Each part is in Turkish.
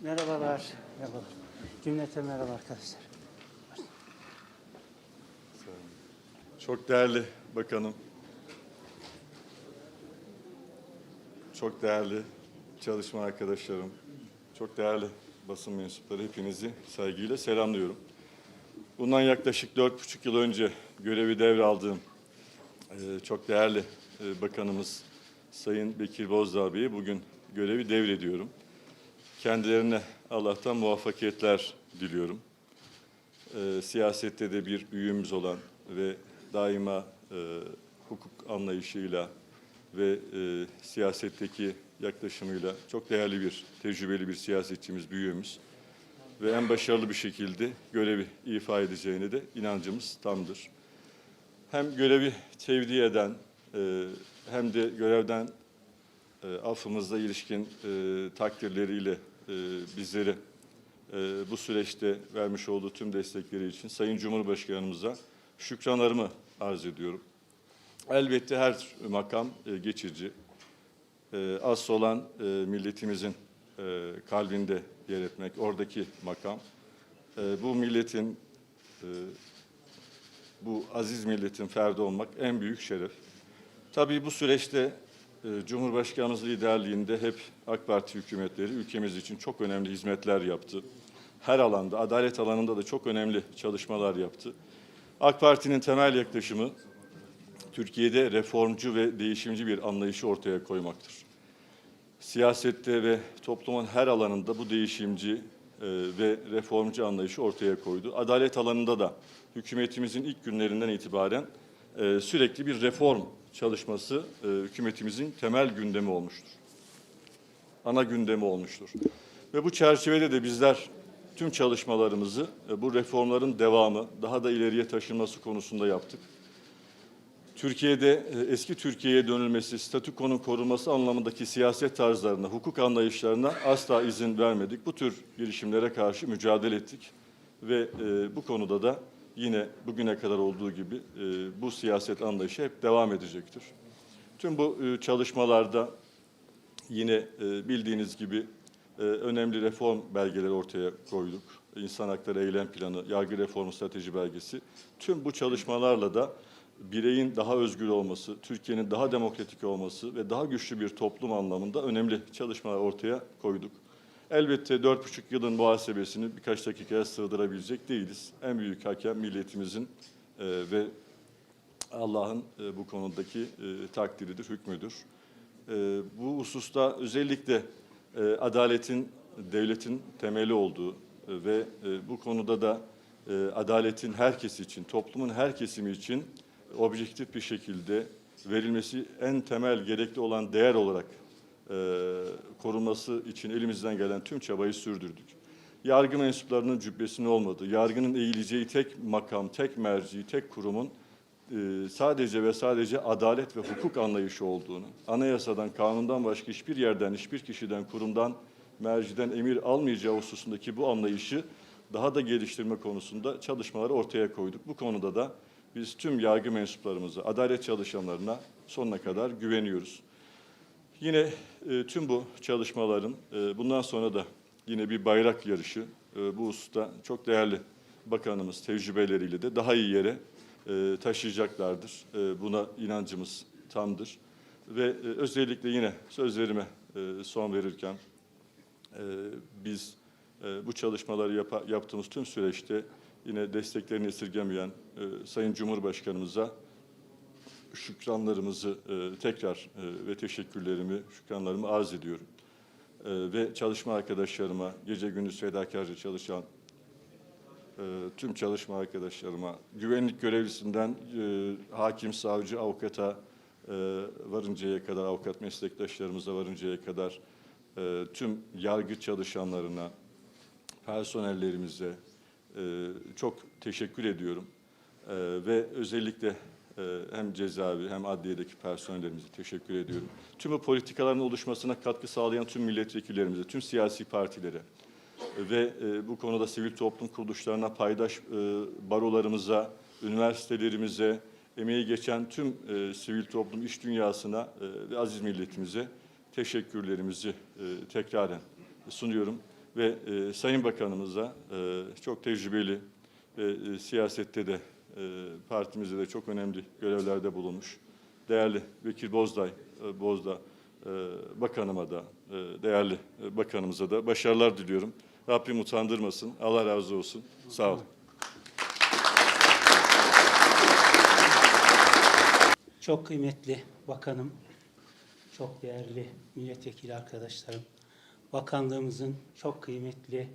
Merhabalar. Merhaba. Cümlete merhaba arkadaşlar. Çok değerli bakanım, çok değerli çalışma arkadaşlarım, çok değerli basın mensupları hepinizi saygıyla selamlıyorum. Bundan yaklaşık dört buçuk yıl önce görevi devraldığım e, çok değerli e, bakanımız Sayın Bekir Bozdağ Bey'e bugün görevi devrediyorum. Kendilerine Allah'tan muvaffakiyetler diliyorum e, siyasette de bir büyüğümüz olan ve daima e, hukuk anlayışıyla ve e, siyasetteki yaklaşımıyla çok değerli bir, tecrübeli bir siyasetçimiz, büyüğümüz ve en başarılı bir şekilde görevi ifa edeceğine de inancımız tamdır. Hem görevi tevdi eden e, hem de görevden e, affımızda ilişkin e, takdirleriyle e, bizleri e, bu süreçte vermiş olduğu tüm destekleri için Sayın Cumhurbaşkanımıza şükranlarımı arz ediyorum. Elbette her makam e, geçici. E, asıl olan e, milletimizin e, kalbinde yer etmek, oradaki makam. E, bu milletin, e, bu aziz milletin ferdi olmak en büyük şeref. Tabii bu süreçte Cumhurbaşkanımız liderliğinde hep AK Parti hükümetleri ülkemiz için çok önemli hizmetler yaptı. Her alanda, adalet alanında da çok önemli çalışmalar yaptı. AK Parti'nin temel yaklaşımı Türkiye'de reformcu ve değişimci bir anlayışı ortaya koymaktır. Siyasette ve toplumun her alanında bu değişimci e, ve reformcu anlayışı ortaya koydu. Adalet alanında da hükümetimizin ilk günlerinden itibaren e, sürekli bir reform çalışması e, hükümetimizin temel gündemi olmuştur. Ana gündemi olmuştur. Ve bu çerçevede de bizler tüm çalışmalarımızı e, bu reformların devamı, daha da ileriye taşınması konusunda yaptık. Türkiye'de e, eski Türkiye'ye dönülmesi, statükonun korunması anlamındaki siyaset tarzlarına, hukuk anlayışlarına asla izin vermedik. Bu tür girişimlere karşı mücadele ettik ve e, bu konuda da yine bugüne kadar olduğu gibi e, bu siyaset anlayışı hep devam edecektir. Tüm bu e, çalışmalarda yine e, bildiğiniz gibi önemli reform belgeleri ortaya koyduk. İnsan Hakları Eylem Planı, Yargı Reformu Strateji Belgesi. Tüm bu çalışmalarla da bireyin daha özgür olması, Türkiye'nin daha demokratik olması ve daha güçlü bir toplum anlamında önemli çalışmalar ortaya koyduk. Elbette dört buçuk yılın muhasebesini birkaç dakikaya sığdırabilecek değiliz. En büyük hakem milletimizin e, ve Allah'ın e, bu konudaki e, takdiridir, hükmüdür. E, bu hususta özellikle e, adaletin devletin temeli olduğu e, ve e, bu konuda da e, adaletin herkes için, toplumun her kesimi için objektif bir şekilde verilmesi en temel gerekli olan değer olarak korunması için elimizden gelen tüm çabayı sürdürdük. Yargı mensuplarının cübbesinin olmadığı, yargının eğileceği tek makam, tek merci, tek kurumun e, sadece ve sadece adalet ve hukuk anlayışı olduğunu, anayasadan, kanundan başka hiçbir yerden, hiçbir kişiden, kurumdan, merciden emir almayacağı hususundaki bu anlayışı daha da geliştirme konusunda çalışmaları ortaya koyduk. Bu konuda da biz tüm yargı mensuplarımıza, adalet çalışanlarına sonuna kadar güveniyoruz. Yine e, tüm bu çalışmaların e, bundan sonra da yine bir bayrak yarışı e, bu hususta çok değerli bakanımız tecrübeleriyle de daha iyi yere e, taşıyacaklardır. E, buna inancımız tamdır. Ve e, özellikle yine sözlerime e, son verirken e, biz e, bu çalışmaları yapa, yaptığımız tüm süreçte yine desteklerini esirgemeyen e, Sayın Cumhurbaşkanımıza şükranlarımızı e, tekrar e, ve teşekkürlerimi, şükranlarımı arz ediyorum. E, ve çalışma arkadaşlarıma, gece gündüz fedakarca çalışan tüm çalışma arkadaşlarıma, güvenlik görevlisinden hakim, savcı, avukata e, varıncaya kadar, avukat meslektaşlarımıza varıncaya kadar tüm yargı çalışanlarına, personellerimize çok teşekkür ediyorum. Ve özellikle hem cezaevi hem adliyedeki personellerimize teşekkür ediyorum. Tüm bu politikaların oluşmasına katkı sağlayan tüm milletvekillerimize, tüm siyasi partilere ve e, bu konuda sivil toplum kuruluşlarına, paydaş e, barolarımıza, üniversitelerimize, emeği geçen tüm e, sivil toplum iş dünyasına ve aziz milletimize teşekkürlerimizi tekraren sunuyorum. ve Sayın Bakanımıza çok tecrübeli ve siyasette de partimizde de çok önemli görevlerde bulunmuş. Değerli Vekil Bozday, e, Bozda e, Bakanıma da, e, değerli bakanımıza da başarılar diliyorum. Rabbim utandırmasın. Allah razı olsun. Sağ olun. Çok kıymetli bakanım, çok değerli milletvekili arkadaşlarım, bakanlığımızın çok kıymetli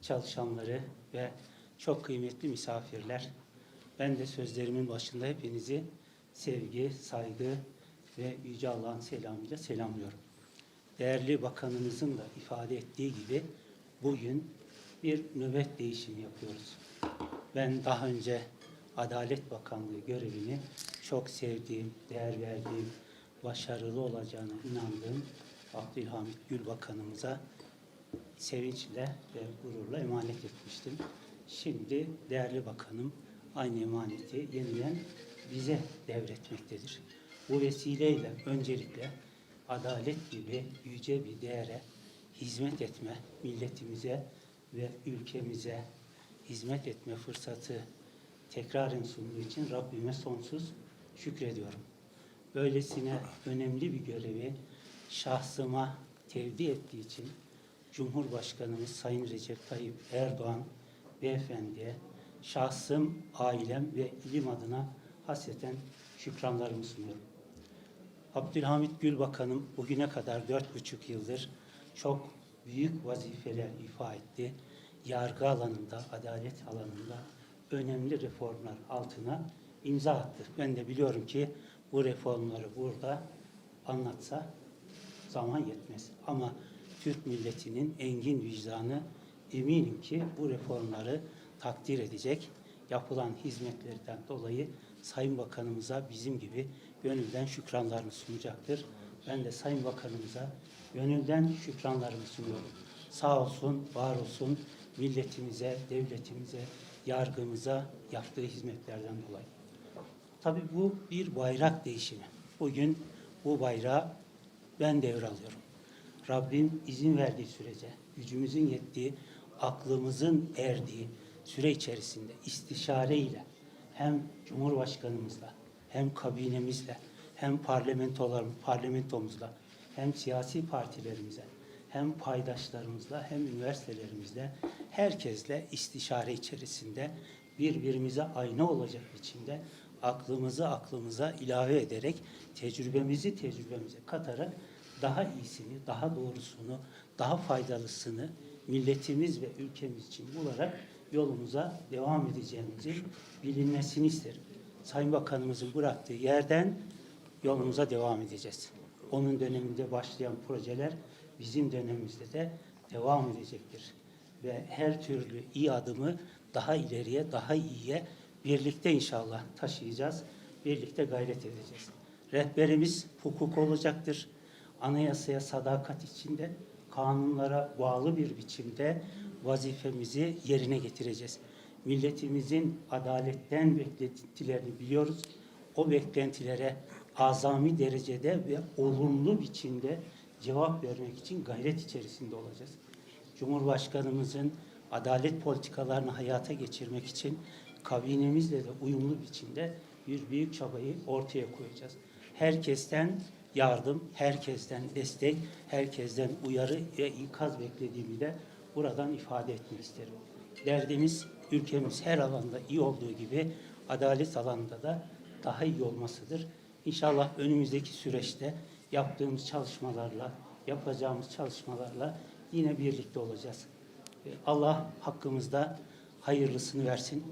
çalışanları ve çok kıymetli misafirler. Ben de sözlerimin başında hepinizi sevgi, saygı ve Yüce Allah'ın selamıyla selamlıyorum. Değerli bakanımızın da ifade ettiği gibi bugün bir nöbet değişimi yapıyoruz. Ben daha önce Adalet Bakanlığı görevini çok sevdiğim, değer verdiğim, başarılı olacağına inandığım Abdülhamit Gül Bakanımıza sevinçle ve gururla emanet etmiştim. Şimdi değerli bakanım aynı emaneti yeniden bize devretmektedir. Bu vesileyle öncelikle adalet gibi yüce bir değere hizmet etme, milletimize ve ülkemize hizmet etme fırsatı tekraren sunduğu için Rabbime sonsuz şükrediyorum. Böylesine önemli bir görevi şahsıma tevdi ettiği için Cumhurbaşkanımız Sayın Recep Tayyip Erdoğan beyefendiye şahsım, ailem ve ilim adına hasreten şükranlarımı sunuyorum. Abdülhamit Gül Bakanım bugüne kadar dört buçuk yıldır çok büyük vazifeler ifa etti. Yargı alanında, adalet alanında önemli reformlar altına imza attı. Ben de biliyorum ki bu reformları burada anlatsa zaman yetmez. Ama Türk milletinin engin vicdanı eminim ki bu reformları takdir edecek. Yapılan hizmetlerden dolayı Sayın Bakanımıza bizim gibi gönülden şükranlarını sunacaktır. Ben de Sayın Bakanımıza gönülden şükranlarımı sunuyorum. Sağ olsun, var olsun milletimize, devletimize, yargımıza yaptığı hizmetlerden dolayı. Tabii bu bir bayrak değişimi. Bugün bu bayrağı ben devralıyorum. Rabbim izin verdiği sürece, gücümüzün yettiği, aklımızın erdiği süre içerisinde istişareyle hem Cumhurbaşkanımızla, hem kabinemizle, hem parlamentolar, parlamentomuzla, hem siyasi partilerimize, hem paydaşlarımızla, hem üniversitelerimizle, herkesle istişare içerisinde birbirimize ayna olacak biçimde aklımızı aklımıza ilave ederek tecrübemizi tecrübemize katarak daha iyisini, daha doğrusunu, daha faydalısını milletimiz ve ülkemiz için bularak yolumuza devam edeceğimizin bilinmesini isterim. Sayın Bakanımızın bıraktığı yerden yolumuza devam edeceğiz. Onun döneminde başlayan projeler bizim dönemimizde de devam edecektir. Ve her türlü iyi adımı daha ileriye, daha iyiye birlikte inşallah taşıyacağız. Birlikte gayret edeceğiz. Rehberimiz hukuk olacaktır. Anayasaya sadakat içinde kanunlara bağlı bir biçimde vazifemizi yerine getireceğiz. Milletimizin adaletten beklentilerini biliyoruz. O beklentilere azami derecede ve olumlu biçimde cevap vermek için gayret içerisinde olacağız. Cumhurbaşkanımızın adalet politikalarını hayata geçirmek için kabinemizle de uyumlu biçimde bir büyük çabayı ortaya koyacağız. Herkesten yardım, herkesten destek, herkesten uyarı ve ikaz beklediğimi de buradan ifade etmek isterim. Derdimiz ülkemiz her alanda iyi olduğu gibi adalet alanında da daha iyi olmasıdır. İnşallah önümüzdeki süreçte yaptığımız çalışmalarla, yapacağımız çalışmalarla yine birlikte olacağız. Allah hakkımızda hayırlısını versin.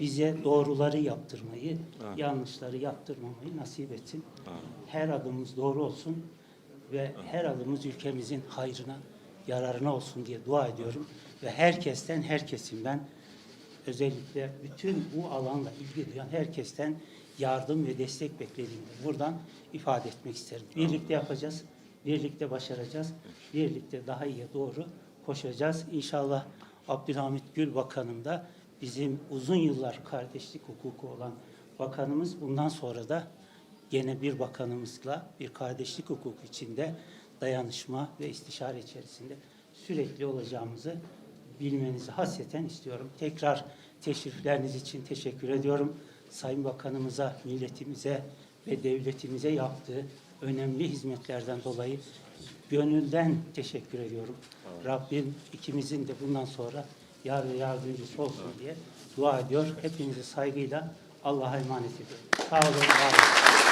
Bize doğruları yaptırmayı, yanlışları yaptırmamayı nasip etsin. Her adımımız doğru olsun ve her adımımız ülkemizin hayrına, yararına olsun diye dua ediyorum. Ve herkesten, her kesimden özellikle bütün bu alanla ilgi duyan herkesten yardım ve destek beklediğimi buradan ifade etmek isterim. Birlikte yapacağız, birlikte başaracağız, birlikte daha iyiye doğru koşacağız. İnşallah Abdülhamit Gül Bakanım da bizim uzun yıllar kardeşlik hukuku olan bakanımız bundan sonra da gene bir bakanımızla bir kardeşlik hukuku içinde dayanışma ve istişare içerisinde sürekli olacağımızı bilmenizi hasreten istiyorum. Tekrar teşrifleriniz için teşekkür ediyorum. Sayın Bakanımıza, milletimize ve devletimize yaptığı önemli hizmetlerden dolayı gönülden teşekkür ediyorum. Rabbim ikimizin de bundan sonra yar ve yardımcısı olsun diye dua ediyor. Hepinizi saygıyla Allah'a emanet ediyorum. Sağ olun, var olun.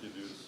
tebrik ediyoruz.